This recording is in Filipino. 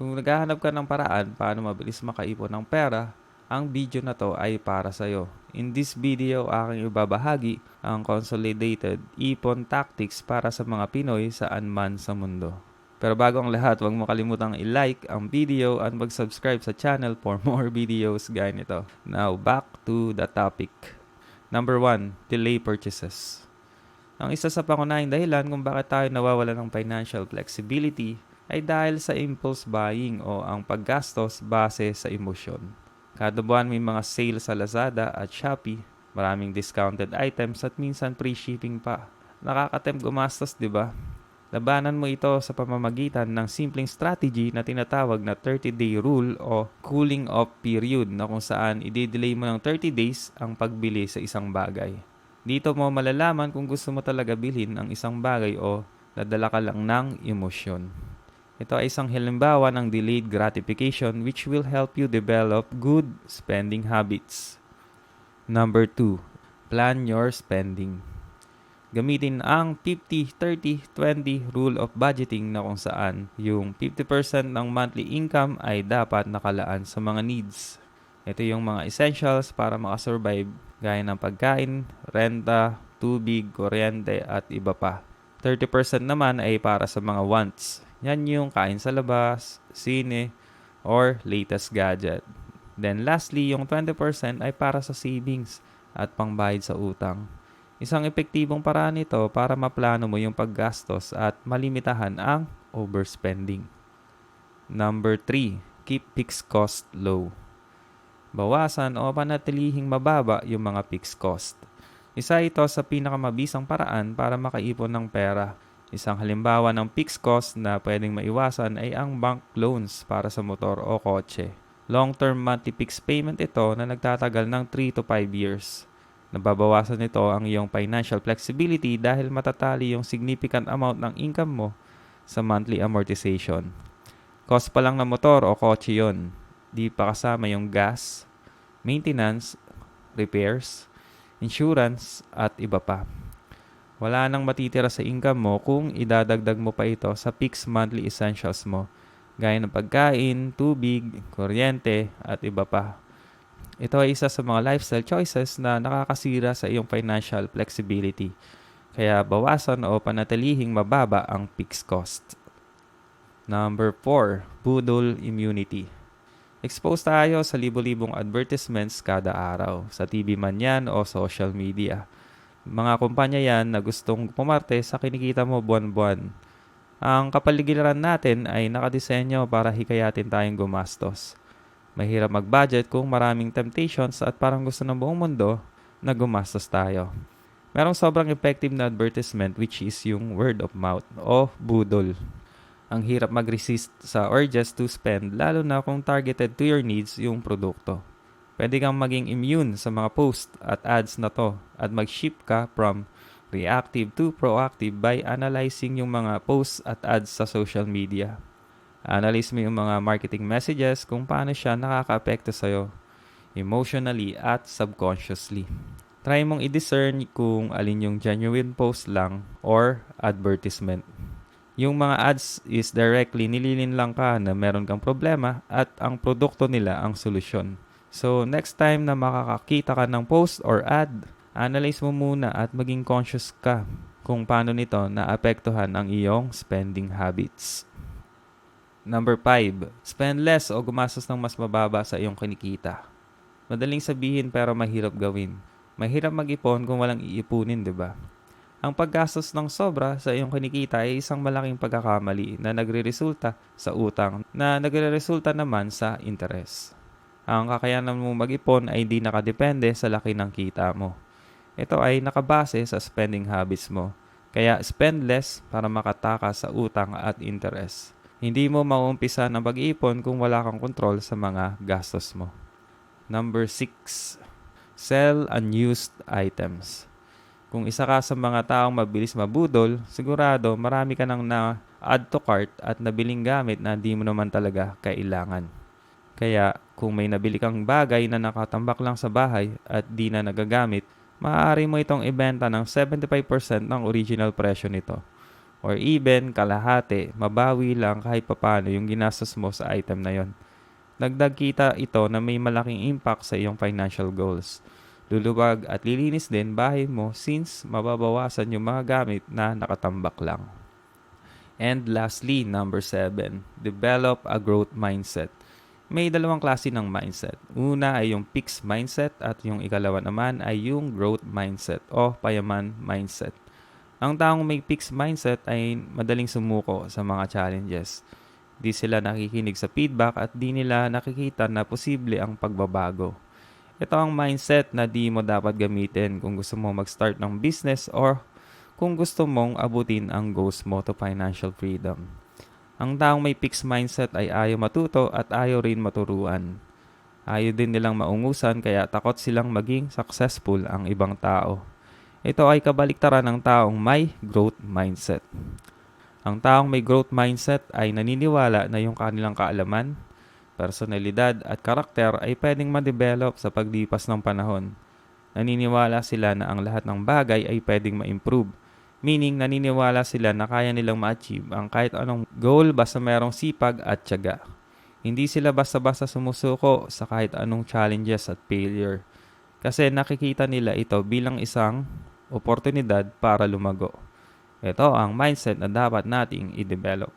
Kung naghahanap ka ng paraan paano mabilis makaipon ng pera, ang video na to ay para sa'yo. In this video, aking ibabahagi ang consolidated ipon tactics para sa mga Pinoy saan man sa mundo. Pero bago ang lahat, huwag mo kalimutang i-like ang video at mag-subscribe sa channel for more videos gaya nito. Now, back to the topic. Number 1, delay purchases. Ang isa sa pangunahing dahilan kung bakit tayo nawawala ng financial flexibility ay dahil sa impulse buying o ang paggastos base sa emosyon. Kada buwan may mga sale sa Lazada at Shopee, maraming discounted items at minsan free shipping pa. Nakakatempt gumastos, di ba? Labanan mo ito sa pamamagitan ng simpleng strategy na tinatawag na 30-day rule o cooling off period na kung saan i-delay mo ng 30 days ang pagbili sa isang bagay. Dito mo malalaman kung gusto mo talaga bilhin ang isang bagay o nadala ka lang ng emosyon. Ito ay isang halimbawa ng delayed gratification which will help you develop good spending habits. Number 2. Plan your spending. Gamitin ang 50-30-20 rule of budgeting na kung saan yung 50% ng monthly income ay dapat nakalaan sa mga needs. Ito yung mga essentials para makasurvive gaya ng pagkain, renta, tubig, kuryente at iba pa. 30% naman ay para sa mga wants yan yung kain sa labas, sine, or latest gadget. Then lastly, yung 20% ay para sa savings at pangbayad sa utang. Isang epektibong paraan nito para maplano mo yung paggastos at malimitahan ang overspending. Number 3, keep fixed cost low. Bawasan o panatilihing mababa yung mga fixed cost. Isa ito sa pinakamabisang paraan para makaipon ng pera Isang halimbawa ng fixed cost na pwedeng maiwasan ay ang bank loans para sa motor o kotse. Long-term monthly fixed payment ito na nagtatagal ng 3 to 5 years. Nababawasan nito ang iyong financial flexibility dahil matatali yung significant amount ng income mo sa monthly amortization. Cost pa lang ng motor o kotse yon. Di pa kasama yung gas, maintenance, repairs, insurance, at iba pa. Wala nang matitira sa income mo kung idadagdag mo pa ito sa fixed monthly essentials mo, gaya ng pagkain, tubig, kuryente, at iba pa. Ito ay isa sa mga lifestyle choices na nakakasira sa iyong financial flexibility. Kaya bawasan o panatilihing mababa ang fixed cost. Number 4, budol immunity. Expose tayo sa libo-libong advertisements kada araw, sa TV man yan o social media mga kumpanya yan na gustong pumarte sa kinikita mo buwan-buwan. Ang kapaligiran natin ay nakadesenyo para hikayatin tayong gumastos. Mahirap mag-budget kung maraming temptations at parang gusto ng buong mundo na gumastos tayo. Merong sobrang effective na advertisement which is yung word of mouth o budol. Ang hirap mag-resist sa urges to spend lalo na kung targeted to your needs yung produkto. Pwede kang maging immune sa mga post at ads na to at mag-shift ka from reactive to proactive by analyzing yung mga posts at ads sa social media. Analyze mo yung mga marketing messages kung paano siya nakaka-apekto sa'yo emotionally at subconsciously. Try mong i-discern kung alin yung genuine post lang or advertisement. Yung mga ads is directly nililin lang ka na meron kang problema at ang produkto nila ang solusyon. So, next time na makakakita ka ng post or ad, analyze mo muna at maging conscious ka kung paano nito naapektuhan ang iyong spending habits. Number 5, spend less o gumastos ng mas mababa sa iyong kinikita. Madaling sabihin pero mahirap gawin. Mahirap mag-ipon kung walang iipunin, di ba? Ang paggastos ng sobra sa iyong kinikita ay isang malaking pagkakamali na nagre-resulta sa utang na nagre-resulta naman sa interes. Ang kakayanan mo mag-ipon ay hindi nakadepende sa laki ng kita mo. Ito ay nakabase sa spending habits mo. Kaya spend less para makatakas sa utang at interest. Hindi mo mauumpisa ng pag-iipon kung wala kang kontrol sa mga gastos mo. Number 6. Sell unused items. Kung isa ka sa mga taong mabilis mabudol, sigurado marami ka nang na-add to cart at nabiling gamit na hindi mo naman talaga kailangan. Kaya kung may nabili kang bagay na nakatambak lang sa bahay at di na nagagamit, maaari mo itong ibenta ng 75% ng original presyo nito. or even kalahati, mabawi lang kahit papano yung ginastos mo sa item na yon. Dagdag kita ito na may malaking impact sa iyong financial goals. Luluwag at lilinis din bahay mo since mababawasan yung mga gamit na nakatambak lang. And lastly, number 7, develop a growth mindset. May dalawang klase ng mindset. Una ay yung fixed mindset at yung ikalawa naman ay yung growth mindset o payaman mindset. Ang taong may fixed mindset ay madaling sumuko sa mga challenges. Di sila nakikinig sa feedback at di nila nakikita na posible ang pagbabago. Ito ang mindset na di mo dapat gamitin kung gusto mo mag-start ng business or kung gusto mong abutin ang goals mo to financial freedom. Ang taong may fixed mindset ay ayaw matuto at ayaw rin maturuan. Ayaw din nilang maungusan kaya takot silang maging successful ang ibang tao. Ito ay kabaliktaran ng taong may growth mindset. Ang taong may growth mindset ay naniniwala na yung kanilang kaalaman, personalidad at karakter ay pwedeng ma-develop sa paglipas ng panahon. Naniniwala sila na ang lahat ng bagay ay pwedeng ma-improve Meaning, naniniwala sila na kaya nilang ma-achieve ang kahit anong goal basta merong sipag at tiyaga. Hindi sila basta-basta sumusuko sa kahit anong challenges at failure. Kasi nakikita nila ito bilang isang oportunidad para lumago. Ito ang mindset na dapat nating i-develop.